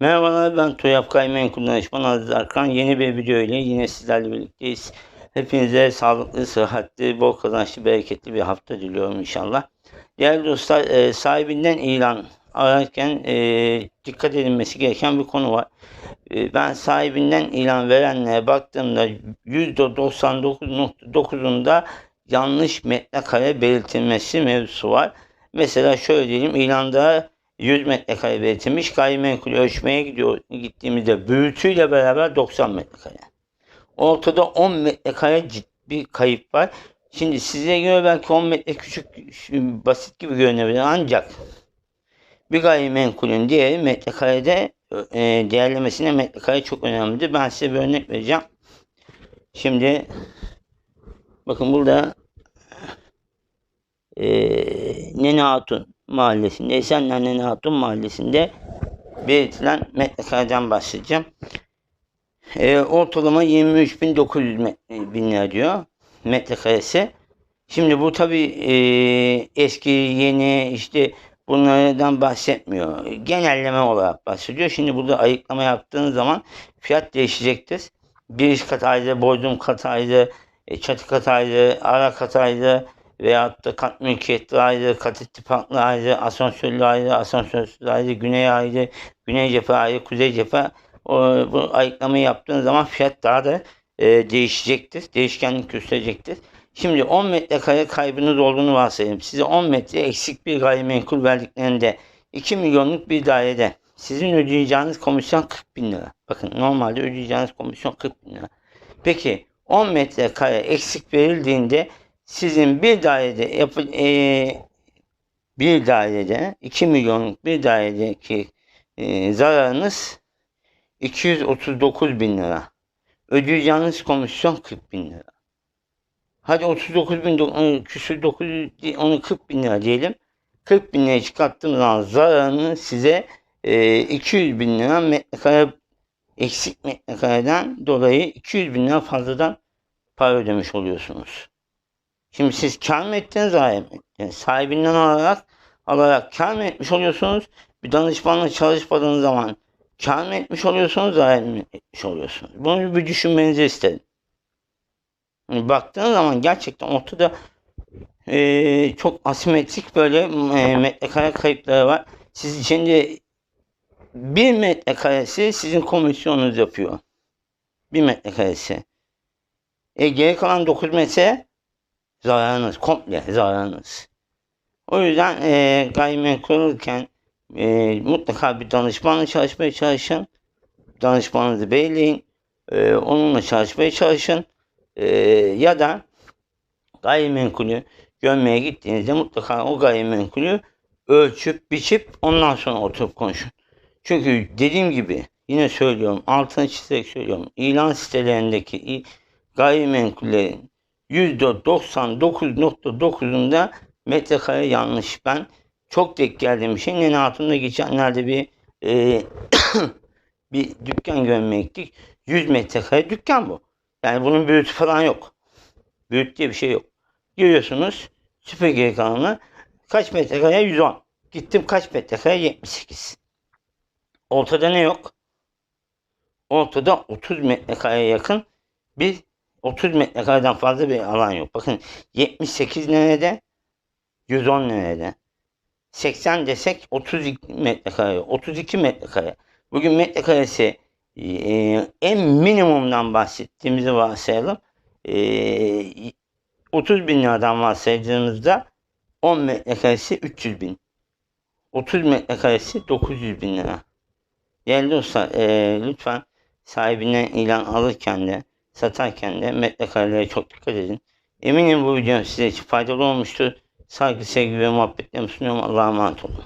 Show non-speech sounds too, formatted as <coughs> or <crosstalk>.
Merhabalar ben Tuyap Gayrimenkul Danışman Aziz Arkan. Yeni bir video ile yine sizlerle birlikteyiz. Hepinize sağlıklı, sıhhatli, bol kazançlı, bereketli bir hafta diliyorum inşallah. Değerli dostlar e, sahibinden ilan ararken e, dikkat edilmesi gereken bir konu var. E, ben sahibinden ilan verenlere baktığımda %99.9'unda yanlış metrekare belirtilmesi mevzusu var. Mesela şöyle diyelim ilanda 100 metrekare belirtilmiş gayrimenkul ölçmeye gidiyor gittiğimizde büyütüyle beraber 90 metrekare. Ortada 10 metrekare ciddi kayıp var. Şimdi size göre belki 10 metre küçük basit gibi görünebilir ancak bir gayrimenkulün diğeri metrekarede e, değerlemesine metrekare çok önemlidir. Ben size bir örnek vereceğim. Şimdi bakın burada e, Nene Hatun mahallesinde, Esenler Nene Hatun mahallesinde belirtilen metrekareden bahsedeceğim. E, ortalama 23.900 met- bin lira diyor metrekaresi. Şimdi bu tabi e, eski, yeni işte bunlardan bahsetmiyor. Genelleme olarak bahsediyor. Şimdi burada ayıklama yaptığınız zaman fiyat değişecektir. Bir iş kat ayrı, bodrum kat ayrı, e, çatı kat ayrı, ara kat ayrı veyahut da kat mülkiyetli ayrı, kat ittifaklı ayrı, asansörlü ayrı, asansörsüz ayrı, güney ayrı, güney cephe ayrı, kuzey cephe o, bu ayıklamayı yaptığınız zaman fiyat daha da e, değişecektir. Değişkenlik gösterecektir. Şimdi 10 metrekare kaybınız olduğunu varsayalım. Size 10 metre eksik bir gayrimenkul verdiklerinde 2 milyonluk bir dairede sizin ödeyeceğiniz komisyon 40 bin lira. Bakın normalde ödeyeceğiniz komisyon 40 bin lira. Peki 10 metrekare eksik verildiğinde sizin bir dairede yapı, e, bir dairede 2 milyonluk bir dairedeki e, zararınız 239 bin lira. Ödeyeceğiniz komisyon 40 bin lira. Hadi 39 bin küsür 900 değil, onu 40 bin lira diyelim. 40 bin lira çıkarttığımız zaman zararını size e, 200 bin lira metrekare eksik metrekareden dolayı 200 bin lira fazladan para ödemiş oluyorsunuz. Şimdi siz kar mı ettiniz, zarar mı ettiniz? Sahibinden alarak, alarak kar mı etmiş oluyorsunuz? Bir danışmanla çalışmadığınız zaman kar mı etmiş oluyorsunuz, zarar mı etmiş oluyorsunuz? Bunu bir düşünmenizi isterim. Yani baktığınız zaman gerçekten ortada eee, çok asimetrik böyle eee, metrekare kayıpları var. Siz şimdi bir metrekaresi sizin komisyonunuz yapıyor. Bir metrekaresi. E geri kalan 9 metre zararınız, komple zararınız. O yüzden e, gayrimenkul e, mutlaka bir danışmanla çalışmaya çalışın. Danışmanınızı belirleyin. E, onunla çalışmaya çalışın. E, ya da gayrimenkulü görmeye gittiğinizde mutlaka o gayrimenkulü ölçüp biçip ondan sonra oturup konuşun. Çünkü dediğim gibi yine söylüyorum altını çizerek söylüyorum ilan sitelerindeki gayrimenkullerin %99.9'unda metrekare yanlış. Ben çok denk geldiğim şey. Nene Hatun'da geçenlerde bir e, <coughs> bir dükkan görmeye gittik. 100 metrekare dükkan bu. Yani bunun büyütü falan yok. Büyüt diye bir şey yok. Giriyorsunuz süpürge kanalına kaç metrekare? 110. Gittim kaç metrekare? 78. Ortada ne yok? Ortada 30 metrekareye yakın bir 30 metrekareden fazla bir alan yok. Bakın 78 nerede? 110 nerede? 80 desek 32 metrekare, 32 metrekare. Bugün metrekaresi e, en minimumdan bahsettiğimizi varsayalım. E, 30 bin liradan varsaydığımızda 10 metrekaresi 300 bin. 30 metrekaresi 900 bin lira. Değerli dostlar e, lütfen sahibinden ilan alırken de satarken de metrekarelere çok dikkat edin. Eminim bu video size için faydalı olmuştur. Saygı, sevgi ve muhabbetlerimi sunuyorum. Allah'a emanet olun.